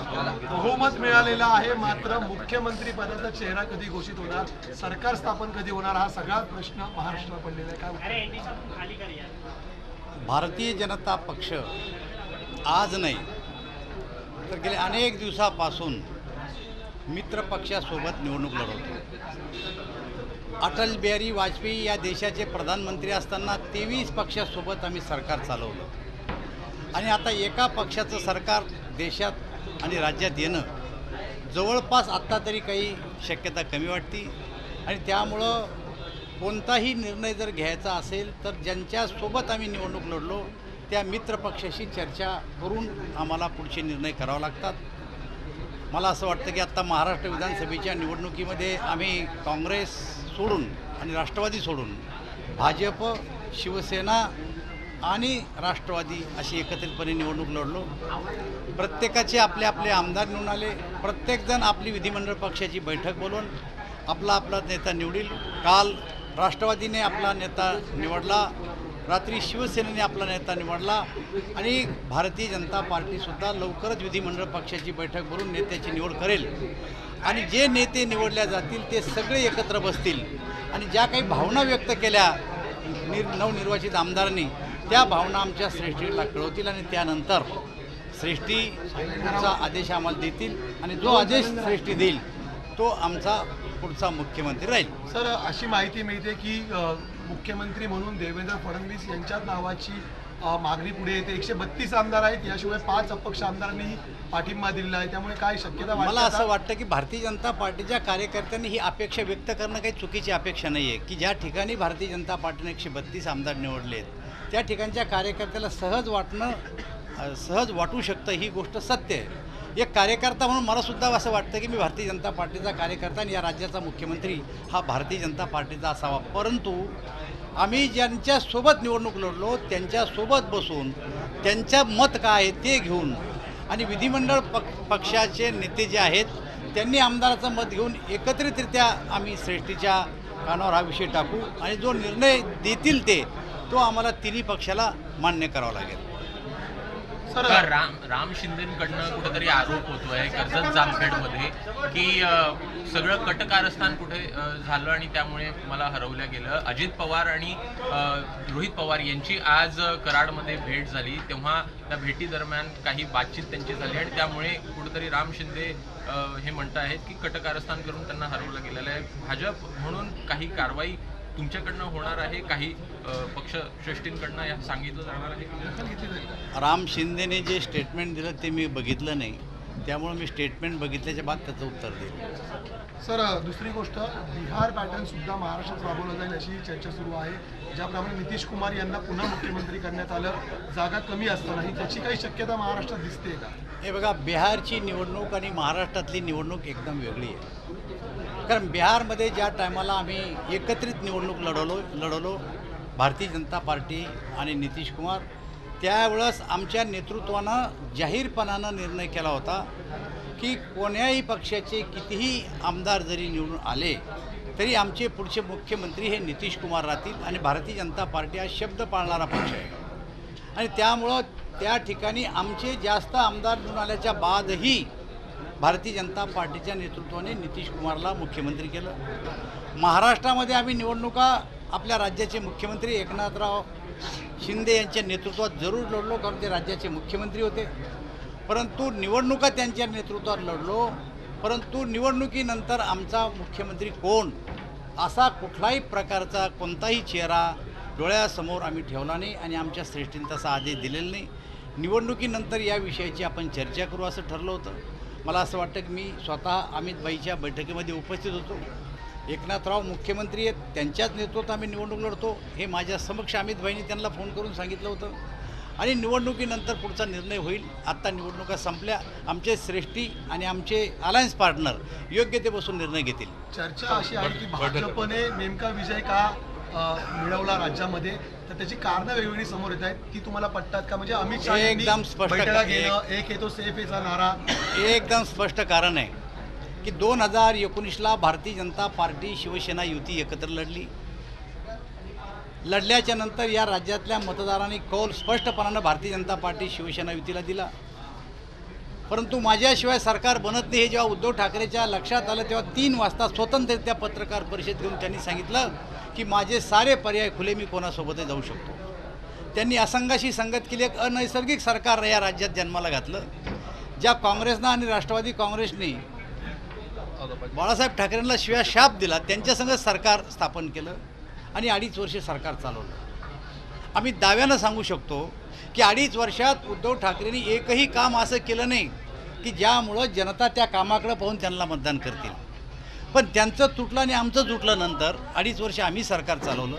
बहुमत मिळालेलं आहे. मात्र मुख्यमंत्री पदाचा चेहरा कधी घोषित होणार सरकार स्थापन कधी होणार हा सगळा प्रश्न महाराष्ट्राला पडलेला आहे. काय भारतीय जनता पक्ष आज नाही तर गेल्या अनेक दिवसापासून मित्र पक्षासोबत निवडणूक लढवतो. अटल बिहारी वाजपेयी या देशाचे प्रधानमंत्री असताना तेवीस पक्षासोबत आम्ही सरकार चालवलं. आणि आता एका पक्षाचं सरकार देशात आणि राज्यात येणं जवळपास आत्ता तरी काही शक्यता कमी वाटती. आणि त्यामुळं कोणताही निर्णय जर घ्यायचा असेल तर ज्यांच्यासोबत आम्ही निवडणूक लढलो त्या मित्रपक्षाशी चर्चा करून आम्हाला पुढचे निर्णय करावे लागतात. मला असं वाटतं की आत्ता महाराष्ट्र विधानसभेच्या निवडणुकीमध्ये आम्ही काँग्रेस सोडून आणि राष्ट्रवादी सोडून भाजप शिवसेना आणि राष्ट्रवादी अशी एकत्रितपणे निवडणूक लढलो. प्रत्येकाचे आपले आपले आमदार निवडून आले. प्रत्येकजण आपली विधिमंडळ पक्षाची बैठक बोलवून आपला आपला नेता निवडील. काल राष्ट्रवादीने आपला नेता निवडला. रात्री शिवसेनेने आपला नेता निवडला. आणि भारतीय जनता पार्टीसुद्धा लवकरच विधिमंडळ पक्षाची बैठक भरून नेत्याची निवड करेल. आणि जे नेते निवडल्या जातील ते सगळे एकत्र बसतील. आणि ज्या काही भावना व्यक्त केल्या निर नवनिर्वाचित आमदारांनी त्या भावना आमच्या श्रेष्ठीला कळवतील आणि त्यानंतर श्रेष्ठीचा आदेश आम्हाला देतील आणि जो आदेश श्रेष्ठी देईल तो आमचा पुढचा मुख्यमंत्री राहील. सर अशी माहिती मिळते की मुख्यमंत्री म्हणून देवेंद्र फडणवीस यांच्याच नावाची मागणी पुढे येते. एकशे बत्तीस आमदार आहेत याशिवाय पाच अपक्ष आमदारांनी पाठिंबा दिलेला आहे. त्यामुळे काय शक्यता मला? असं वाटतं की भारतीय जनता पार्टीच्या कार्यकर्त्यांनी ही अपेक्षा व्यक्त करणं काही चुकीची अपेक्षा नाही आहे की ज्या ठिकाणी भारतीय जनता पार्टीने एकशे बत्तीस आमदार निवडले आहेत त्या ठिकाणच्या कार्यकर्त्याला सहज वाटणं सहज वाटू शकतं ही गोष्ट सत्य आहे. एक कार्यकर्ता म्हणून मलासुद्धा असं वाटतं की मी भारतीय जनता पार्टीचा कार्यकर्ता आणि या राज्याचा मुख्यमंत्री हा भारतीय जनता पार्टीचा असावा. परंतु आम्ही ज्यांच्यासोबत निवडणूक लढलो त्यांच्यासोबत बसून त्यांचं मत काय आहे ते घेऊन आणि विधिमंडळ पक पक्षाचे नेते जे आहेत त्यांनी आमदाराचं मत घेऊन एकत्रितरित्या आम्ही श्रेष्ठीच्या कानावर हा विषय टाकू आणि जो निर्णय देतील ते तो आम्हाला तिन्ही पक्षाला मान्य करावा लागेल. सर राम राम शिंदेकडनं कुठेतरी आरोप होतोय कर्जत जामखेडमध्ये की सगळं कटकारस्थान कुठे अ, झालं आणि त्यामुळे मला हरवलं गेलं. अजित पवार आणि रोहित पवार यांची आज कराडमध्ये भेट झाली. तेव्हा त्या भेटीदरम्यान काही बातचीत त्यांची झाली आणि त्यामुळे कुठेतरी राम शिंदे हे म्हणत आहेत की कटकारस्थान करून त्यांना हरवलं गेलेलं आहे. भाजप म्हणून काही कारवाई तुमच्याकडनं होणार आहे? काही पक्षश्रेष्ठींकडनं या सांगितलं जाणार आहे राम शिंदेने जे स्टेटमेंट दिलं ते मी बघितलं नाही. त्यामुळे मी स्टेटमेंट बघितल्याच्या बाद त्याचं उत्तर देईल सर दुसरी गोष्ट बिहार पॅटर्न सुद्धा महाराष्ट्रात राबवलं जाईल अशी चर्चा सुरू आहे. ज्याप्रमाणे नितीश कुमार यांना पुन्हा मुख्यमंत्री करण्यात आलं जागा कमी असतानाही त्याची काही शक्यता महाराष्ट्रात दिसते का? हे बघा बिहारची निवडणूक आणि महाराष्ट्रातली निवडणूक एकदम वेगळी आहे. कारण बिहारमध्ये ज्या टायमाला आम्ही एकत्रित निवडणूक लढवलो लढवलो भारतीय जनता पार्टी आणि नितीश कुमार त्यावेळेस आमच्या नेतृत्वानं जाहीरपणानं निर्णय केला होता की कोण्याही पक्षाचे कितीही आमदार जरी निवडून आले तरी आमचे पुढचे मुख्यमंत्री हे नितीश कुमार राहतील आणि भारतीय जनता पार्टी हा शब्द पाळणारा पक्ष आहे. आणि त्यामुळं त्या ठिकाणी आमचे जास्त आमदार निवडून आल्याच्या बादही भारतीय जनता पार्टीच्या नेतृत्वाने नितीश कुमारला मुख्यमंत्री केलं. महाराष्ट्रामध्ये आम्ही निवडणुका आपल्या राज्याचे मुख्यमंत्री एकनाथराव शिंदे यांच्या नेतृत्वात जरूर लढलो कारण ते राज्याचे मुख्यमंत्री होते. परंतु निवडणुका त्यांच्या नेतृत्वात लढलो. परंतु निवडणुकीनंतर आमचा मुख्यमंत्री कोण? असा कुठलाही प्रकारचा कोणताही चेहरा डोळ्यासमोर आम्ही ठेवला नाही आणि आमच्या श्रेष्ठींनी तसा आदेश दिलेला नाही. निवडणुकीनंतर या विषयाची आपण चर्चा करू असं ठरलं होतं. मला असं वाटतं की मी स्वतः अमितबाईच्या बैठकीमध्ये उपस्थित होतो. एकनाथराव मुख्यमंत्री आहेत त्यांच्याच नेतृत्वात आम्ही निवडणूक लढतो. हे माझ्या समक्ष अमितभाईंनी त्यांना फोन करून सांगितलं होतं. आणि निवडणुकीनंतर पुढचा निर्णय होईल. आत्ता निवडणुका संपल्या. आमचे श्रेष्ठी आणि आमचे अलायन्स पार्टनर योग्य ते बसून निर्णय घेतील. चर्चा अशी आहे की भाजपने नेमका विजय का मिळवला राज्यामध्ये? तर त्याची कारणं वेगवेगळी समोर येत आहेत. ती तुम्हाला पटतात का? म्हणजे अमित शहा एकदम स्पष्ट का- एक येतो सेफ याचा नारा. हे एकदम स्पष्ट कारण आहे. की दोन हजार एकोणीसला भारतीय जनता पार्टी शिवसेना युती एकत्र लढली. लढल्याच्या नंतर या राज्यातल्या मतदारांनी कौल स्पष्टपणानं भारतीय जनता पार्टी शिवसेना युतीला दिला. परंतु माझ्याशिवाय सरकार बनत नाही हे जेव्हा उद्धव ठाकरेच्या लक्षात आलं तेव्हा तीन वाजता स्वतंत्ररित्या पत्रकार परिषद घेऊन त्यांनी सांगितलं की माझे सारे पर्याय खुले मी कोणासोबतही जाऊ शकतो. त्यांनी असंघाशी संगत केली एक अनैसर्गिक सरकार या राज्यात जन्माला घातलं. ज्या काँग्रेसनं आणि राष्ट्रवादी काँग्रेसने बाळासाहेब ठाकरेंना शिव्या शाप दिला त्यांच्यासंग सरकार स्थापन केलं आणि अडीच वर्षे सरकार चालवलं. आम्ही दाव्यानं सांगू शकतो की अडीच वर्षात उद्धव ठाकरेंनी एकही काम असं केलं नाही की ज्यामुळं जनता त्या कामाकडं पाहून त्यांना मतदान करतील. पण त्यांचं तुटलं आणि आमचं तुटलं नंतर अडीच वर्ष आम्ही सरकार चालवलं.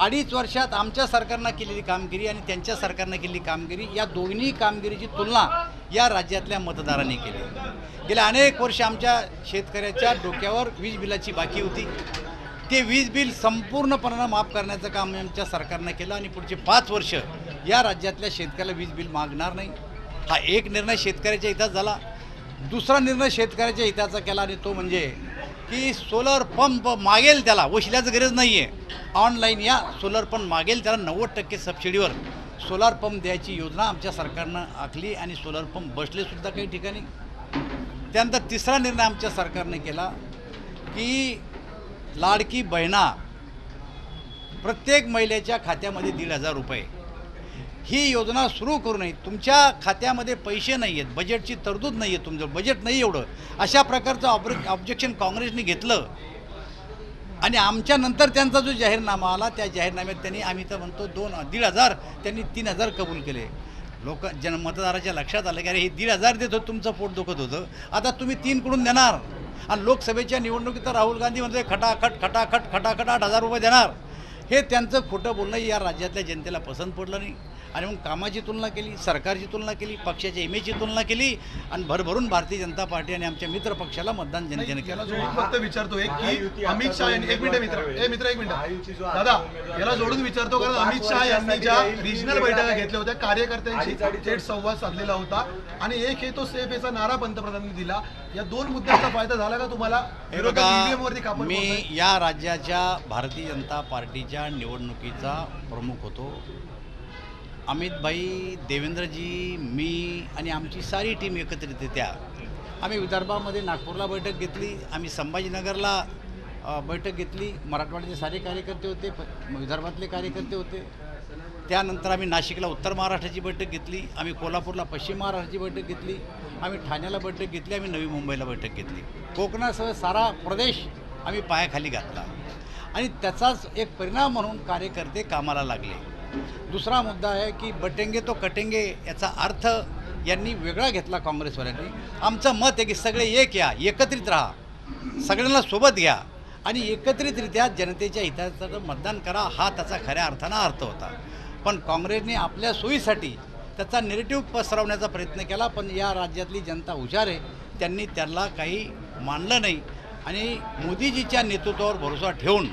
अडीच वर्षात आमच्या सरकारनं केलेली कामगिरी आणि त्यांच्या सरकारनं केलेली कामगिरी या दोन्ही कामगिरीची तुलना या राज्यातल्या मतदारांनी केली. गेल्या अनेक वर्ष आमच्या शेतकऱ्याच्या डोक्यावर वीज बिलाची बाकी होती. ते वीज बिल संपूर्णपणानं माफ करण्याचं काम आमच्या सरकारनं केलं आणि पुढचे पाच वर्ष या राज्यातल्या शेतकऱ्याला वीज बिल मागणार नाही. हा एक निर्णय शेतकऱ्याच्या हिताचा झाला. दुसरा निर्णय शेतकऱ्याच्या हिताचा केला आणि तो म्हणजे की सोलर पंप मागेल त्याला वशिल्याचं गरज नाही आहे ऑनलाईन या सोलर पंप मागेल त्याला नव्वद टक्के सबसिडीवर सोलार पंप द्यायची योजना आमच्या सरकारनं आखली आणि सोलर पंप बसलेसुद्धा काही ठिकाणी. त्यानंतर तिसरा निर्णय आमच्या सरकारने केला की लाडकी बहिणा प्रत्येक महिलेच्या खात्यामध्ये दीड हजार रुपये. ही योजना सुरू करू नये. तुमच्या खात्यामध्ये पैसे नाही आहेत बजेटची तरतूद नाही आहे तुमचं बजेट नाही एवढं. अशा प्रकारचं ऑब्र ऑब्जेक्शन काँग्रेसने घेतलं. आणि आमच्या नंतर त्यांचा जो जाहीरनामा आला त्या जाहीरनाम्यात त्यांनी आम्ही तर म्हणतो दोन दीड हजार त्यांनी तीन हजार कबूल केले. लोक जन मतदाराच्या लक्षात आलं की अरे हे दीड हजार देत होतं तुमचं पोट दुखत होतं. आता तुम्ही तीन कडून देणार. आणि लोकसभेच्या निवडणुकीत तर राहुल गांधी म्हणजे खटाखट खटाखट खटाखट आठ हजार रुपये देणार. हे त्यांचं खोटं बोलणं या राज्यातल्या जनतेला पसंत पडलं नाही. आणि मग कामाची तुलना केली सरकारची तुलना केली पक्षाच्या इमेजची तुलना केली आणि भरभरून भारतीय जनता पार्टी आणि आमच्या मित्र पक्षाला मतदान जनतेने केलं. जोडून फक्त विचारतो एक की अमित शहा यांनी एक मिनिट मित्र ए मित्र एक मिनिट. दादा याला जोडून विचारतो कारण अमित शहा यांनी ज्या रिजनल बैठका घेतल्या होत्या कार्यकर्त्यांशी थेट संवाद साधलेला होता. आणि एक हे तो सेफ याचा नारा पंतप्रधानांनी दिला. या दोन मुद्द्यांचा फायदा झाला का तुम्हाला? मी. या राज्याच्या भारतीय जनता पार्टीच्या निवडणुकीचा प्रमुख होतो. अमितभाई देवेंद्रजी मी आणि आमची सारी टीम एकत्रित त्या आम्ही विदर्भामध्ये नागपूरला बैठक घेतली आम्ही संभाजीनगरला बैठक घेतली. मराठवाड्याचे सारे कार्यकर्ते होते प- विदर्भातले कार्यकर्ते होते. त्यानंतर आम्ही नाशिकला उत्तर महाराष्ट्राची बैठक घेतली. आम्ही कोल्हापूरला पश्चिम महाराष्ट्राची बैठक घेतली. आम्ही ठाण्याला बैठक घेतली. आम्ही नवी मुंबईला बैठक घेतली. कोकणासह सारा प्रदेश आम्ही पायाखाली घातला. आणि त्याचाच एक परिणाम म्हणून कार्यकर्ते कामाला लागले. दुसरा मुद्दा आहे की बटेंगे तो कटेंगे याचा अर्थ यांनी वेगळा घेतला काँग्रेसवाल्यांनी. आमचं मत आहे की सगळे एक या एकत्रित राहा. सगळ्यांना सोबत घ्या आणि एकत्रितरित्या जनतेच्या हिताचं मतदान करा हा त्याचा खऱ्या अर्थानं अर्थ होता. पण काँग्रेसने आपल्या सोयीसाठी त्याचा निरेटिव्ह पसरवण्याचा प्रयत्न केला पण या राज्यातली जनता हुशार आहे. त्यांनी त्याला काही मानलं नाही. आणि मोदीजीच्या नेतृत्वावर भरोसा ठेवून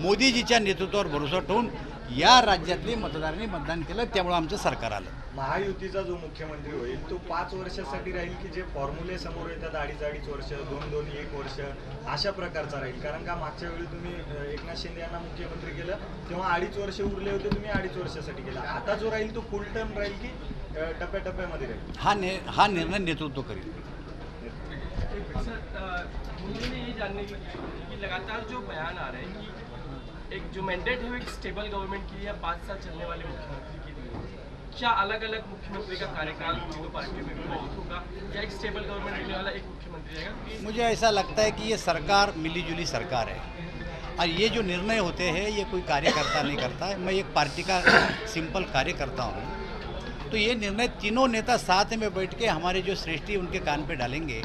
मोदीजीच्या नेतृत्वावर भरोसा ठेवून या राज्यातली मतदारांनी मतदान केलं त्यामुळं आमचं सरकार आलं. महायुतीचा जो मुख्यमंत्री होईल तो पाच वर्षासाठी राहील की जे फॉर्म्युले समोर येतात अडीच अडीच वर्ष दोन दोन एक वर्ष अशा प्रकारचा राहील. कारण का मागच्या वेळी तुम्ही एकनाथ शिंदे यांना मुख्यमंत्री केलं तेव्हा अडीच वर्ष उरले होते तुम्ही अडीच वर्षासाठी केला. आता जो राहील तो फुल टर्म राहील की टप्प्याटप्प्यामध्ये राहील. हा ने हा निर्णय नेतृत्व करील. कि लगातार जो बयान आ रहे हैं कि एक जो मैंडेट है वो एक स्टेबल गवर्नमेंट के लिए पाँच साल चलने वाले मुख्यमंत्री के लिए क्या अलग अलग मुख्यमंत्री का कार्यकाल दोनों पार्टियों में विभाजित होगा या एक स्टेबल गवर्नमेंट रहने वाला एक मुख्यमंत्री रहेगा? मुझे ऐसा लगता है कि ये सरकार मिलीजुली सरकार है। और ये जो निर्णय होते हैं, ये कोई कार्यकर्ता नहीं करता। है मैं एक पार्टी का सिंपल कार्यकर्ता हूँ। तो ये निर्णय तीनों नेता साथ में बैठ के हमारे जो श्रेष्ठी उनके कान पे डालेंगे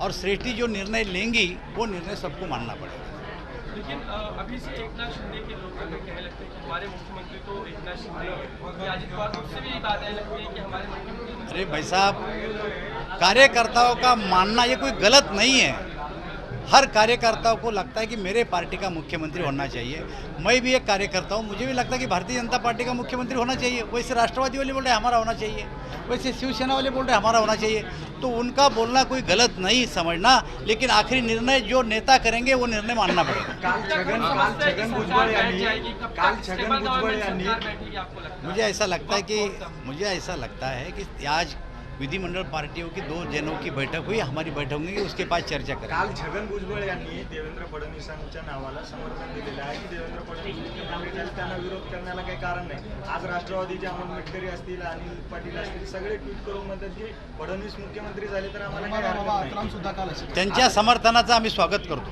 और श्रेष्ठी जो निर्णय लेंगी, वो निर्णय सबको मानना पड़ेगा। लेकिन अभी से एक नाथ शिंदे के लोग कहने लगते हैं कि हमारे मुख्यमंत्री तो एक नाथ शिंदे अजित पवार उससे भी लगती है कि हमारे मुख्यमंत्री अरे भाई साहब, कार्यकर्ताओं का मानना ये कोई गलत नहीं है। हर कार्यकर्ताओं को लगता है कि मेरे पार्टी का मुख्यमंत्री होना चाहिए। मैं भी एक कार्यकर्ता हूँ मुझे भी लगता है कि भारतीय जनता पार्टी का मुख्यमंत्री होना चाहिए। वैसे राष्ट्रवादी वाले बोल रहे हैं हमारा होना चाहिए। वैसे शिवसेना वाले बोल रहे हैं हमारा होना चाहिए। तो उनका बोलना कोई गलत नहीं समझना लेकिन आखिरी निर्णय जो नेता करेंगे वो निर्णय मानना पड़ेगा। मुझे ऐसा लगता है कि मुझे ऐसा लगता है कि आज विधिमंडल पार्टियों की दो जनों की बैठक हुई हमारी बैठक होगी उसके बाद चर्चा करेंगे। काल छगन भुजबळ यांनी देवेंद्र फडणवीसांच्या नावाला समर्थन दिलेलं आहे की देवेंद्र फडणवीस मुख्यमंत्री झाले त्यांना विरोध करण्याला काही कारण नाही. आज राष्ट्रवादीचे अमोल मेटकरी असतील अनिल पाटील असतील सगळे ट्विट करून म्हणतात की फडणवीस मुख्यमंत्री झाले तर आम्हाला त्यांच्या समर्थनाचं आम्ही स्वागत करतो.